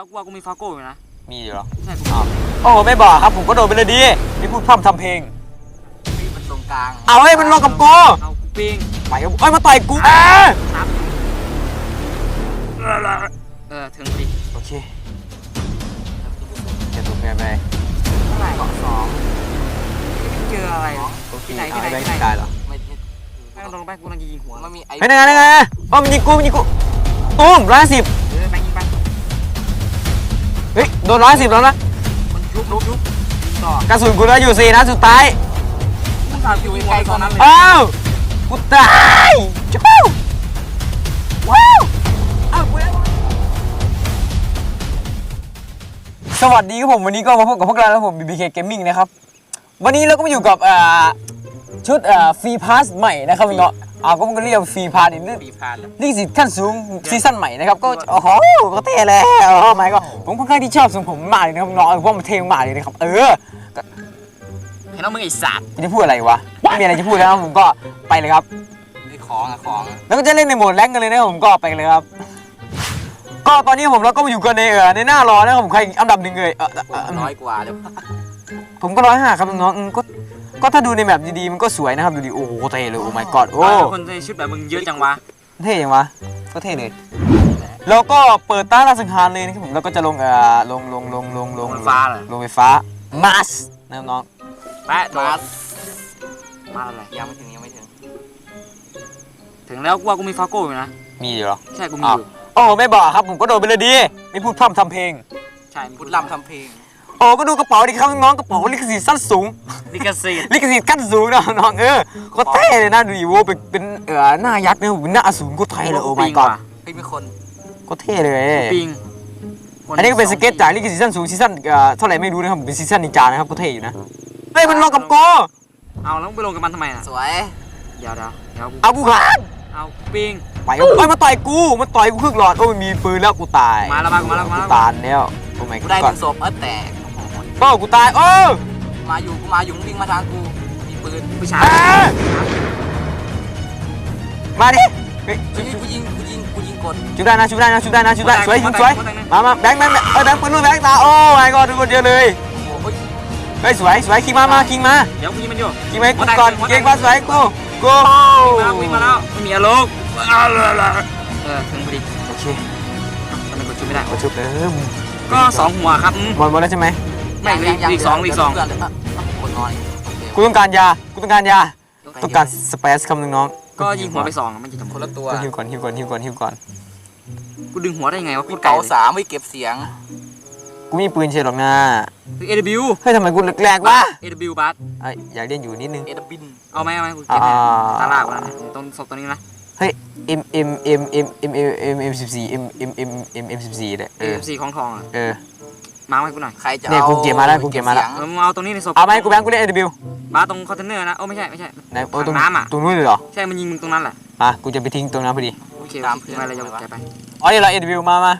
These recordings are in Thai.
แล้วกูว่ากูมีฟาโก้อยู่นะ มีอยู่เหรอ ใช่กูอ้าวโอ้ไม่บอกครับผมก็โดนไปเลยดีนี่พูดพร่ำทำเพลง มีมันตรงกลางเอาเฮ้ยมันลงกับกูเอากูปิงไปกับเอ้ยมาต่อยกูเอ้ยครับเออถึงพอดีโอเคจะถูกแม่ไปเท่าไหร่เกาะสองไม่เจออะไรหรอกโอเคที่ไหนเอาที่ไหนแบงที่ค์ไหนตายเหรอไม่ไม่แม่งลงไปกูกำลังยิงหัวมันมีไอ้เฮ้ยนั่นไงนั่นไงอ๋อมันยิงกูมันยิงกูตุ้มร้อยสิบ เฮ้ยโดนร้อยสิบแล้วนะมันยุบยุบยุบยิงต่อกระสุนกูเหลืออยู่สี่นัดสุดท้ายมึงสามอยู่ใกล้ๆตอนนั้นเลยอ้าวกูตายจู้ว้าวอ้าวกูได้สวัสดีครับผมวันนี้ก็มาพบกับพวกเราแล้วผม BBK Gaming นะครับ วันนี้เราก็มาอยู่กับเอ่อชุดเอ่อฟรีพาสใหม่นะครับพี่เนาะ อ่าก็มันก็เรียกฟรีพาสอีกนิดปีพานเลยลิขสิทธิ์ขั้นสูงซีซั่นใหม่นะครับก็โอ้โหก็เท่เลยโอ้โหไม่ก็ผมค่อนข้างที่ชอบทรงผมมากเลยนะครับน้องเออเพราะมันเท่มากเลยนะครับเออเห็นแล้วมึงไอ้สัตว์จะพูดอะไรวะไม่มีอะไรจะพูดแล้วผมก็ไปเลยครับ ไอ้ของอะของแล้วก็จะเล่นในโหมดแรงกันเลยนะครับผมก็ไปเลยครับ ก็ตอนนี้ผมเราก็มาอยู่กันในเออในหน้ารอนะครับผมใครอันดับหนึ่งเลยเออเออผมเออน้อยกว่าเดี๋ยวผมก็ร้อยห้าครับน้องๆอืมก็ ก็ถ้าดูในแบบดีๆมันก็สวยนะครับดูดิโอ้โหเท่เลยโอ้ my god โอ้คนในชุดแบบมึงเยอะจังวะเท่ยังวะก็เท่เลยแล้วก็เปิดต้านราสังหารเลยนะครับผมแล้วก็จะลงเอ่อลงลงลงลงลงลงฟ้าเหรอ ลงไฟฟ้ามาสนะครับน้องแปะโดมาดมาอะไรยังไม่ถึงยังไม่ถึง ถึงแล้วกูว่ากูมีฟาโก้อยู่นะ มีอยู่เหรอใช่กูมีอยู่ โอ้ไม่บอกครับผมก็โดนไปเลยดี ไม่พูดพร่ำทำเพลง ใช่พุทธลำทำเพลง โอ้ก็ดูกระเป๋าดิครับน้องกระเป๋าลิขสิทธิ์สั้นสูง ลิขสิทธิ์ลิขสิทธิ์ขั้นสูงนะน้องเออก็เท่เลยนะดูดิโว้เป็นเป็นเอ่อหน้ายักษ์เนี่ยเป็นหน้าอสูรก็เท่เลยโอ้ my ปิง god ว่ะเฮ้ยมีคนก็เท่เลยปิงอันนี้ก็เป็นสเก็ตจากลิขสิทธิ์สั้นสูงซีซั่นเอ่อเท่าไหร่ไม่รู้นะครับเป็นซีซั่นนินจานะครับก็เท่อยู่นะเฮ้ยมันลงกับกูเอาแล้วมึงไปลงกับมันทำไมน่ะสวยเดี๋ยวเดี๋ยวเดี๋ยวกูเอากูขาดเอาปิงไปเอ้ยมาต่อยกูมาต่อยกูครึ่งหลอดโอ้ยมีปืนแล้วกูตายมาแล้วมาแล้วมาแล้วกูตายแล้วโอ้ my กูได้ห god นึ่งศพเออแตก โอ้โหโอ้กูตายโอ้มาอยู่กูมาอยู่มึงวิ่งมาทางกูมีปืนผู้ชายอ่ามาดิเฮ้ยกูยิงกูยิงกูยิงกูยิงกดชุบได้นะชุบได้นะชุบได้นะชุบได้สวยยิงสวยมามาแบงค์แบงค์แบงค์เออแบงค์ปืนนู่นแบงค์ตาโอ้ my god ทุกคนเยอะเลยโอ้โหเฮ้ยเฮ้ยสวยสวยคิงมามาคิงมาเดี๋ยวกูยิงมันอยู่คิงมาให้กูก่อนเก่งมาสวยกูกูมาแล้ววิ่งมาแล้วไม่มีอารมณ์เออถึงพอดีโอเคทำไมกดชุดไม่ได้มาชุบเออก็สองหัวครับอืมหมดหมดแล้วใช่ไหม ไม่เหลืออีกสองเหลืออีกสองเพื่นเลยอะคนนอนโอเคกูต้องการยา กูต้องการยา ต้องการสเปซคำหนึ่งน้องก็ยิงหัวไปสองอะมันจะทำคนละตัว ก็หิวก่อนหิวก่อนหิวก่อนหิวก่อน กูดึงหัวได้ไงวะมีพูดไกลเก๋าเลยสามไม่เก็บเสียง กูมีปืนเฉยหรอกนะคือ AW เฮ้ยทำไมกูแหลกๆวะ AW บัสไอยอยากเล่นอยู่นิดนึง เอดบิน เอาไหมเอาไหมกูเก็บให้อ่า ตาลากวะนะตรงศพตัวนี้นะเฮ้ย M M M M M M M M สิบสี่ M M M M M สิบสี่เนี่ยเออ AW ของทองอะ เออ มาให้กูหน่อยใครจะเนี่ยกูเก็บมาแล้วกูเก็บมาแล้ว เออมึงเอาตรงนี้ในศพเอาไหมกูแบงค์กูเล่น AW มาตรงคอนเทนเนอร์นะโอ้ไม่ใช่ไม่ใช่ ไหนโอ้ตรงน้ำอะ ตรงนู้นเลยเหรอใช่มันยิงมึงตรงนั้นแหละอะกูจะไปทิ้งตรงนั้นพอดีโอเคทิ้งไปเลยจะแกไปอ๋อนี่เรา AW มามา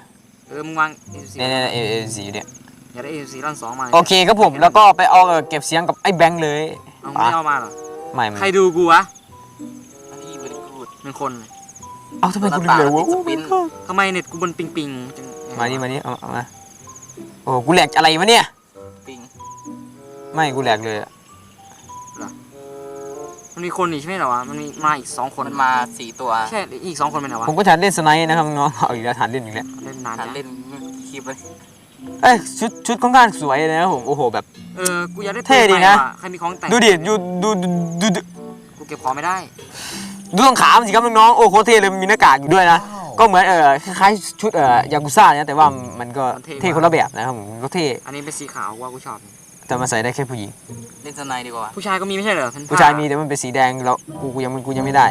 เออมึงวางเนี่ยเนี่ย A A สี่เนี่ยอย่าได้ AW ลั่นสองมาโอเคครับผมแล้วก็ไปเอาเออเก็บเสียงกับไอ้แบงค์เลยเอาไม่เอามาเหรอไม่ไม่ใครดูกูวะพี่บริกูดหนึ่งคนเอาทำไมกูลืมเลยวะสปินทำไมเน็ตกูบนปิงปิงมาดิมาดิเอามา โอ้กูแหลกอะไรวะเนี่ย ปิงไม่กูแหลกเลยอะมันมีคนอีกใช่ไหมเหรอวะมันมีมาอีกสองคนมันมาสี่ตัวใช่อีกสองคนเป็นเหรอวะผมก็ฐานเล่นสไนด์นะครับน้องเอาอีกแล้วฐานเล่นอีกแล้วเล่นนานหันจังเล่นคลิปเลยเอ้ยชุดชุดค่อนข้างสวยเลยนะครับผมโอ้โหแบบ เออกูอยากได้เท่ดีนะปืใหม่ว่ใครมีของแต่งดูดิดูดูดูดูดูกูเก็บของไม่ได้ดูตรงขามันสิครับน้องๆโอ้โคตรเท่เลยมันมีหน้ากากอยู่ด้วยนะ ก็เหมือนเออคล้ายๆชุดเออยากุซ่าเนี่ยแต่ว่ามันก็เท่คนละแบบนะครับผมก็เท่อันนี้เป็นสีขาวว่ากูชอบ แต่มาใส่ได้แค่ผู้หญิง เล่นสไนด์ดีกว่าผู้ชายก็มีไม่ใช่เหรอผู้ชายมีแต่มันเป็นสีแดงแล้วกูกูยังกูยังไม่ได้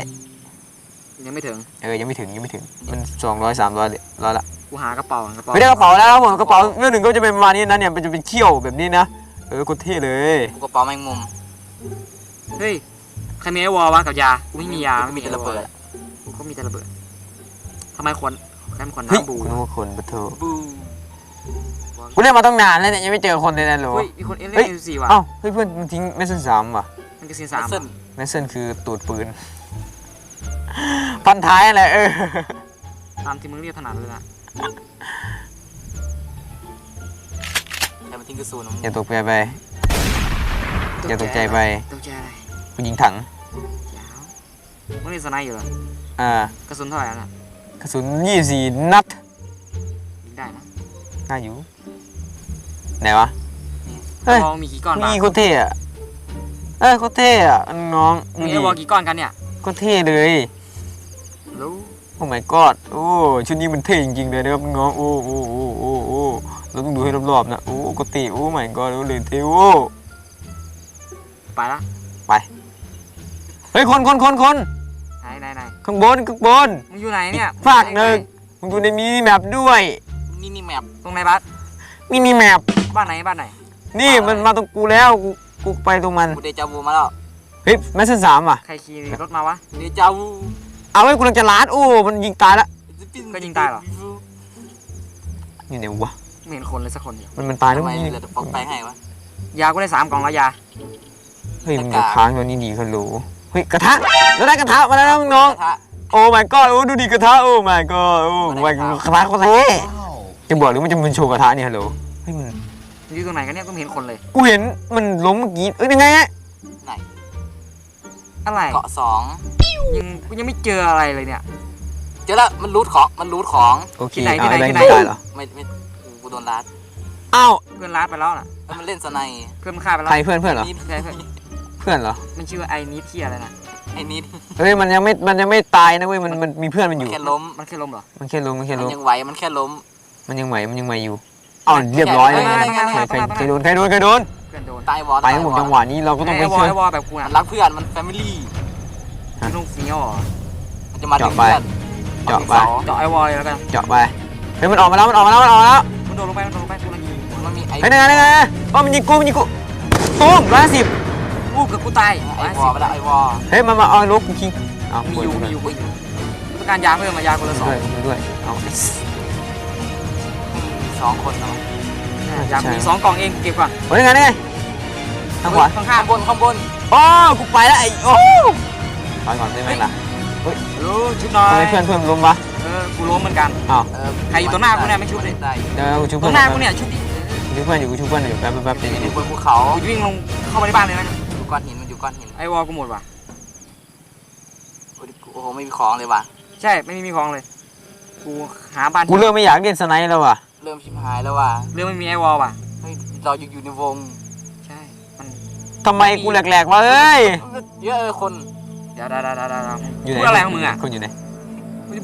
ยังไม่ถึง เออยังไม่ถึงยังไม่ถึงมันสองร้อยสามร้อยร้อยละกูหากระเป๋ากระเป๋าไม่ได้กระเป๋าแล้วครับผมกระเป๋าเรื่องหนึ่งก็จะเป็นประมาณนี้นะเนี่ยมันจะเป็นเขี้ยวแบบนี้นะเออโคตรเท่เลยกูกระเป๋าแมงมุมเฮ้ยใครมีไอ้วอลวะกับยา กูไม่มียา ไม่มีแต่ระเบิด กูก็มีแต่ระเบิด ทำไมควรแค่ควรเฮ้ยน้ำบูคุณว่าคนปะเถอะบูกูเล่นมาตั้งนานแล้วเนี่ยยังไม่เจอคนเลยนะหรอเฮ้ยมีคนเอเล่เฮ้ยนสี่ว่ะเอ้าเฮ้ยเพื่อนมันทิ้งเมสเซนสามว่ะมันก็ซีนสาสามมเส้นเมสเซนคือตูดปืน พันท้ายอะไรเออตามที่มึงเรียกถนัดเลยนะยิงกระสุนอย่าตกใจไปอย่าตกใจไปตกใจอะไรกูยิงถังยาวมึงเล่นสไนด์อยู่เหรออ่ากระสุนเท่าไหร่น่ะ กระสุน24นัดยิงได้นะน่าอยู่ ไหนวะ เฮ้ยลองมีกี่ก้อนมีบ้างโคตรเท่อะเอ้ยโคตรเท่อะน้องมีดูไอดิวอลกี่ก้อนกันเนี่ยโคตรเท่เลย รู้โอ้ my god โอ้ชุดนี้มันเท่จริงๆเลยนะครับน้อง โอ้โอ้โอ้โอ้โอ้เราต้องดูให้รอบๆนะ โอ้โกติโอ้ my god โอ้เลยเท่โอ้ไปละเฮ้ย คนคนคนคน ไหนไหนไหนข้างบนข้างบนมึงอยู่ไหนเนี่ยฝากหนึ่งมึงดูในมินิแมปด้วยนี่นี่แมปตรงไหนบัสมินิแมปบ้านไหนบ้านไหน นี่มันมาตรงกูแล้วกูกูไปตรงมันกูเดจาวูมาแล้วเฮ้ยแมสเซนสามอะใครขี่รถมาวะเดจาวูเอาไว้กูกำลังจะลาดโอ้มันยิงตายละก็ยิงตายเหรออยู่ไหนวะไม่เห็นคนเลยสักคนเดียวมันมันตายแล้วทำไมมันเหลือแต่ปอกแป้งให้วะยากูได้สามกล่องแล้วยาเฮ้ยมันจะค้างตัวนี้ดีเขารู้ เฮ้ยกระทะเราได้กระทะมาแล้วนะน้องกระทะโอ้ my god โอ้ดูดิกระทะโอ้ my god โอ้ my god กระทะกระทะจะบอกหรือมันจะเป็นโชว์กระทะเนี่ยฮัลโหลเฮ้ยมันอยู่ตรงไหนกันเนี่ยก็ไม่เห็นคนเลย กูเห็นมันล้มเมื่อกี้เอ้ยยังไงอะไหนอะไรเกาะสองยังกูยังไม่เจออะไรเลยเนี่ยเจอแล้วมันรูดของมันรูดของโอเคที่ไหนเอาที่ไหนไอ้แบงค์ที่ไหนตายเหรอไม่ไม่กูโดนรัดอ้าวเพื่อนรัดไปแล้วน่ะแล้วมันเล่นสไนด์เพื่อนมันฆ่าไปแล้วใครเพื่อนเพื่อนเหรอนี่ใช่เพื่อน เพื่อนเหรอ มันชื่อไอนิดที่อะไรนะไอ้นี่เฮ้ยมันยังไม่มันยังไม่ตายนะเว้ยมันมันมีเพื่อนมันอยู่ แค่ล้มมันแค่ลมเหรอ มันแค่ล้มมันแค่มันล้มยังไหวมันแค่ล้ม มันยังไหวมันยังไหวอยู่อ้าวเรียบร้อยเลยไม่ไม่ไม่ไม่ ใครใครใครโดนใครโดนใครโดนเพื่อนโดนตายวอไปครับผมจังหวะนี้เราก็ต้องไอไปวอลช่วย ไอวอลแบบกูมัน่ะนรักเพื่อนมันแฟมิลี่พี่ลุงฟีอ๋อมันจะมาดึงเจาะไปเพื่อนเจาะไปเสาเจาะไอวอลเลยแล้วกันเจาะไปเฮ้ยมันออกมาแล้วมันออกมาแล้วมันออกมาแล้วมันโดนลงไปมันโดนลงไปกูลังยิงมันมีไอ้เฮ้ยนั่นไงนั่นไงอ๋อมันยิงกูมันยิงกูตุ้มร้อยสิบ อู้กับกูตายไอ้วอไปล้วไอ้วอเฮ้ยมามาเอาลูกกูคิงเอามีมีอยู่มีอยู่ต้องการยาเพิ่มมายาคนละสองด้วยด้วยเอาสองคนเนาะยามีสองกล่องเองเก็บก่อนเฮ้ยไงนี่ไงทางขวาข้างข้างบนข้างบนโอ้กูไปแล้วไอ้โอ้ถอยก่อนได้ไหมล่ะๆรู้ชุดน้อยเพื่อนเพื่อนล้มวะเออกูล้มเหมือนกันอ้าวเอใครอยู่ตรงหน้ากูเนี่ยไม่ชุบเลยได้เดี๋ยวกูช่วยตรเพื่อนงหน้ากูเนี่ยชุบดิช่วยเพื่อนอยู่กูช่วยเพื่อนอยู่แป๊บแป๊บเดี๋ยวอยู่บนภูเขาวิ่งลงเข้ามาในบ้านเลยนะ ก้อนหินมันอยู่ก้อนหินไอวอลกูหมดว่ะ โอ้โหไม่มีของเลยว่ะ ใช่ไม่มีของเลย กูหาบ้านกูเริ่มไม่อยากเล่นสไนด์แล้วว่ะเริ่มชิบหายแล้วว่ะเรื่องไม่มีไอวอลว่ะ เฮ้ยเราอยู่อยู่ในวงใช่ มัน ทำไมกูแหลกๆวะเอ้ยเยอะเลยคนเดี๋ยวเดี๋ยวเดี๋ยวเดี๋ยวเดี๋ยวอยู่ไหนพูดอะไรของมึงอะคนอยู่ไหน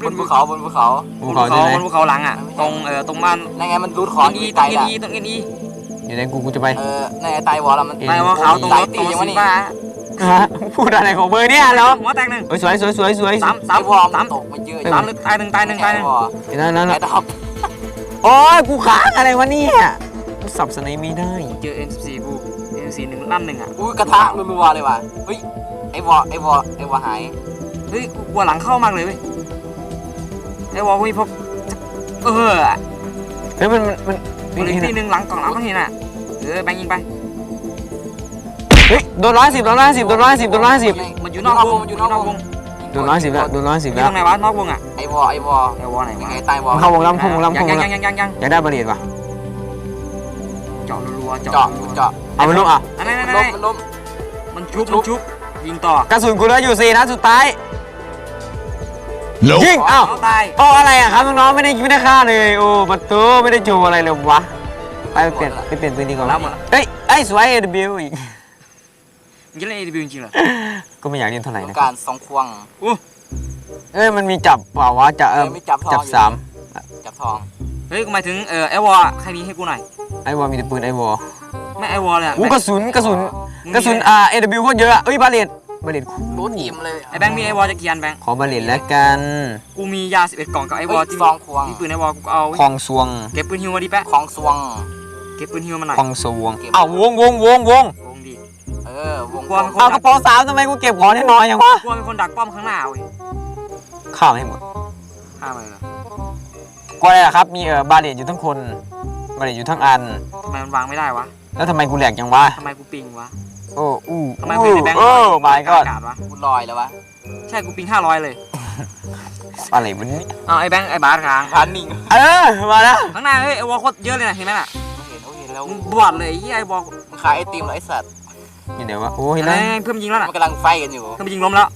บนภูเขาบนภูเขาบนภูเขาบนภูเขาหลังอะ ตรงเออตรงบ้านนั่นไงมันรูดของเอ็นออียู่ตรไกลงเอ็นละอีตรงเอ็นอี อยู่ไหนกูกูจะไป เออในไอ้ตายวอลแล้วมันเอ็นไอวอลขาวตรงรถตรงสายตียังวะสีนี่ฟ้าฮะพูดอะไรของเบอร์เนี่ยเหรอหัวแตกหนึ่งเฮ้ยสวยสวยสวยสวยสามสาไอ้มวอลสามตกมาเยอะสามหรือตายหนึ่งตายหนึ่งตายหนึ่งเดี๋ยวนั่นนั่นไอ้ดอกโอ้ยกูค้างอะไรวะเนี่ยกูสับสไนด์ไม่ได้เจอ M14 กู M14 หนึ่งลั่นหนึ่งอะอุ้ยกระทะรัวๆเลยว่ะเฮ้ยไอ้วอลไอ้วอลไอ้วอลหายเฮ้ยกูกลัวหลังเข้ามากเลยเว้ยไอวอลกูมีพบเออเฮ้ยมันมันมันกู เหลยทีหนึ่งหลังกล่องหลังก็เห็นอะเออแบงค์ยิงไปเฮ้ยโดนร้อยสิบโดนร้อยสิบโดนร้อยสิบโดนร้อยสิบมันอยู่นอกวงมันอยู่นอกวงโดนร้อยสิบแล้วโดนร้อยสิบแล้วตรงไหนวะนอกวงอะไอ้วอลไอ้วอลไอวอลไหนวะไงตายวอลมันเข้าวงล้ำเข้าวงล้ำยัเข้งวงยังยังยังยังยากได้บาเรียดป่ะเจาะรัวเจาะเจาะรัวๆเจาะเอามันลูกอะอันนั้นนั่นล้มนั่นมันล้มมันชุบมันชุบยิงต่อกระสุนกูเหลืออยู่สี่นัดสุดท้าย ยิงอ้าวเขาตายโอ้อะไรอะครับน้องๆไม่ได้ไม่ได้ฆ่าเลยโอ้ประตูไม่ได้โชว์อะไรเลยวะไปเปลี่ยนไปเปลี่ยนปืนดีกว่าแล้วหมดละ เฮ้ยไอ้สวยเอ็ดบิวอีกมึงจะเล่น ADB จริงๆเหรอก็ไม่อยากเล่นเท่าไหร่ต้อนะงการสองควงเอ้ยมันมีจับเปล่าวะจับเออเออมีจับทองจับอยู่สามจับทองเฮ้ยกูหมายถึงเออไอวอลใครมีให้กูหน่อย ไอ้วอลมีแต่ปืนไอ้วอลไม่ไอวอลเลยอะอู้กระสุนกระสุนมึงมีกระสุนอ่าเอ็ดบิวโคตรเยอะอะเอ้ยบาเลต บาเลตรูดอิ่มเลยไอแบงค์มีไอวอลจะเกียนแบงค์ขอบาเลตแล้วกัน กูมียา11กล่องกับไอวอลที่ซองควงมีปืนไอวอลกูเอาคลองซวง เก็บปืนฮิวมาดิแปะของสวง เก็บปืนฮิวมาหน่อยคลองซวงอ้าววงวงวงวงวงดีเออวงกลัวมันอ้าวกระเป๋าสามทำไมกูเก็บของได้น้อยอย่างวะกลัวเป็นคนดักป้อมข้างหน้าเว้ยข้าวให้หมดฆ่ามันเหรอกลัวอะไรล่ะครับ มีเออบาเลตอยู่ทั้งคน บาเลตอยู่ทั้งอัน ทำไมมันวางไม่ได้วะแล้วทำไมกูแหลกจังวะทำไมกูปิงวะ โอ้อู้ทำไมกูเห็นไอ้แบงค์โอ้ my god อากาศวะกูลอยแล้ววะ ใช่กูปิง500เลยอะไรวะเนี่ยเอาไอแบงค์ไอบาสค้างพันนิ่งเออมาแล้วข้างหน้าเฮ้ยไอวอลโคตรเยอะเลยนะเห็นไหมน่ะไม่เห็นโอเคเลยแล้วมึงบวชเลยไอ้เหี้ยไอ้บอกมึงขายไอติมเหรอไอสัตว์อยู่ไหนวะโอ้ยเห็นเห็นไหมแล้วเพื่อนมันยิงแล้วน่ะมันกำลังไฟกันอยู่เพื่อนมันยิงล้มแล้ว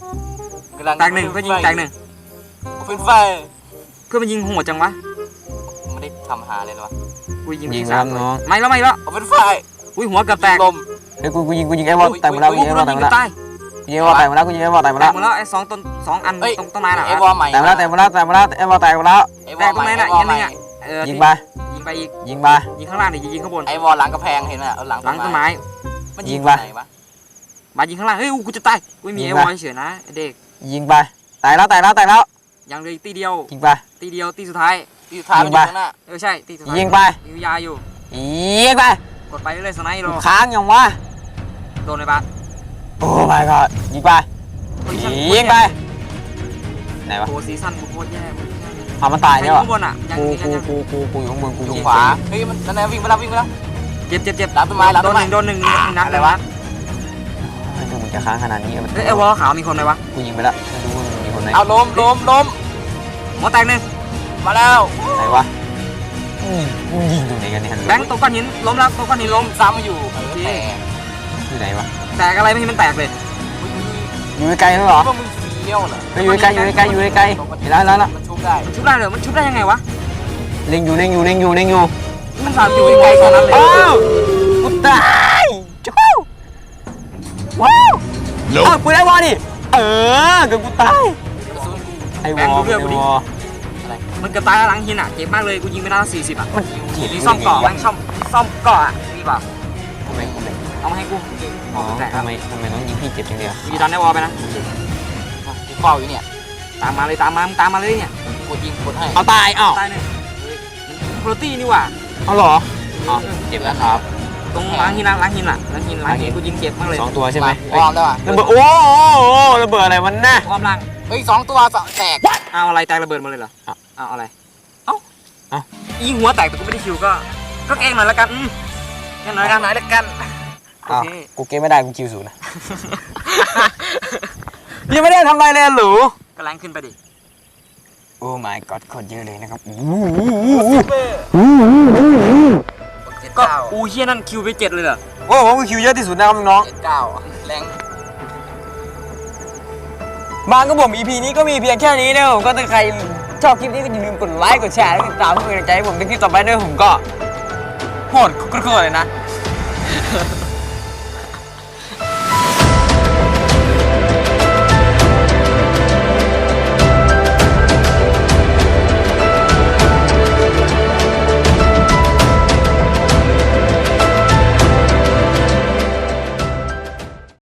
กำลังแตกหนึ่งเพื่อนยิงแตกหนึ่งเป็นไฟเพื่อนมันยิงโหดจังวะไม่ได้ทำหาเลยหรอวะกูยิงยิงที่แล้สาวมน้องไม่แล้วไม่แล้วเอาเป็นไฟอุ้ยหัวเกือบแตกลม เฮ้ยกูกูยิงกูยิงไอ้บอลแตกหมดแล้วกูโอ้ยิงกูไอ้โดบอลนแตยิกงหมดกูแล้วตายยิงไอ้บอลแตกหมดแล้วกูยิงไอ้บอลแตกหมดแตแล้กวหมดแล้วไอ้สองต้นสองอันเฮ้ย ตรงต้นไม้น่ะไอ้วอลใหม่แตกหมดแล้วแตกหมดแล้วแตกหมดแล้วไอ้บอลแตกหมดแล้วไอ้วแตอกลตรงใหม่ไหนไอ้น่ะวออีลกใหนิม่ดนึงอะเออยิงไปยิงไปอีกยิงไป ยิงข้างล่างดิยิงข้างบนไอ้วอลหลังกระแพงเห็นไหมเอาหลังหลังต้นไม้มันยิยิงงไป ไหนวะมายิงข้างล่างเฮ้ยกูจะตายกูไม่มียิไอ้งวไปอลเฉยๆนะไอ้เด็กยิงไปแตกแล้วแตกแล้วแตกแล้วยังเหลยตีเดียวยิงไป ตีเดียวตีสุดท้ายที่สุดท้ายมันอยู่ข้างหน้าเออใช่ตีสุดท้ายยิงไปยิงยาอยู่ ยิงไปกดไปเรื่อยๆสไนด์โลค้างยังวะ โดนเลยปะโอ้ my god ยิงไปโอ้ซีซั่นยิงไปไหนวะโอ้ซีซั่นกูโคตรแย่เอามันตายใครอเนี่ยยู่วะข้างบนอะยังกูยังกูยังกูกูกูอยู่ข้างบนกูอยู่ขขวาวาเฮ้ยมันนั่นนะวิ่งไปแล้ววิ่งไปแล้วเจ็บเจ็บเจ็บหลังต้นไม้หลังโดต้นนหไม้นึ่งโดนหนึ่งหนึ่งนัดอะไรเลยวะดูมึงจะค้างขนาดนี้เอ้ยไอ้วอลขาวมีคนไหมวะกูยิงไปแล้วไม่รู้ว่ามันมีคนไหนเอาล้มล้มล้มหัวแตกหนึ่งมาแล้วไหนวะอืมมึงยิงตรงไหนกันเนี่ยฮันแบงค์ตรงก้อนหินล้มแล้วตรงก้อนหินล้มซ้ำมาอยู่เออแต่อยู่ไหนวะแตกอะไรไม่เห็นมันแตกเลยมึงอยู่ไกลๆแล้วเหรอ ว่ามึงเที่ยวเหรอไปอยู่ไกลๆอยู่ไกลๆอยู่ไกลๆเห็นแล้วเห็นแล้วเห็นแล้ว มันชุบได้มันชุบได้เหรอมันชุบได้ยังไงวะเล็งอยู่เล็งอยู่เล็งอยู่เล็งอยู่มันสามอยู่ไกลๆขนาดนั้นเลยอ้าวกูตายจู้ว้าวเอ้ากูได้วอดิเออเดี๋ยวกูตายกระสุนไอ้วอไอ้วออะไรมันเกือบตายแล้วหลังหินอะเจ็บมากเลยกูยิงไปนัดสี่สิบอะมันจีบมีซ่อมเกาะแบงค์ซ่อมซ่อมเกาะอะมีเปล่าทำไมทำไม เอามาให้กูอ๋อแตกครัทำบไมทำไมต้องยิงพี่เจ็บอย่างเดียวกูจะดันได้วอลไปนะกูเฝ้าอยู่เนี่ย ตามมาเลยตามมามึงตามมาเลยเนี่ยกดยิงกดให้เอาตายอ้าวตายเนี่ยโปรตีนี่หว่าเอาเหรออ๋อเจ็บแล้วครับ ตรงล้างหินนะล้างหินอะล้างหินล้างหินกูยิงเจ็บมากเลยสองตัวใช่ไหมวอร์มได้ป่ะระเบิดโอ้โหระเบิดอะไรมันน่ะอ้อมล่างเฮ้ยสองตัวสองแตกเอาอะไรแตกระเบิดมาเลยเหรออะเอาอะไรเอ้าเอ้ายิงหัวแตกแต่กูไม่ได้คิวก็ก็เองหน่อยละกันอืมเองหน่อยละกันไหนละกันโออ้าวเคกูเกมไม่ได้กูคิวศูนย์นะ ยังไม่ได้ทำอะไรเลยหรูก็แรงขึ้นไปดิโอ้ my god โคตรเยอะเลยนะครับเจ็ดก็เก้าอูเฮียนั่นคิวไปเจ็ดเลยเหรอโอ้ผมคิวเยอะที่สุดนะครับน้องเจ็ดเก้าแรงบางก็ผม EP นี้ก็มีเพียงแค่นี้นะครับผมก็ถ้าใครชอบคลิปนี้ก็อย่าลืมกดไลค์กดแชร์และติดตามเพื่อเป็นกำลังใจให้ผมในคลิปต่อไปด้วยผมก็โหดโคตรๆเลยนะ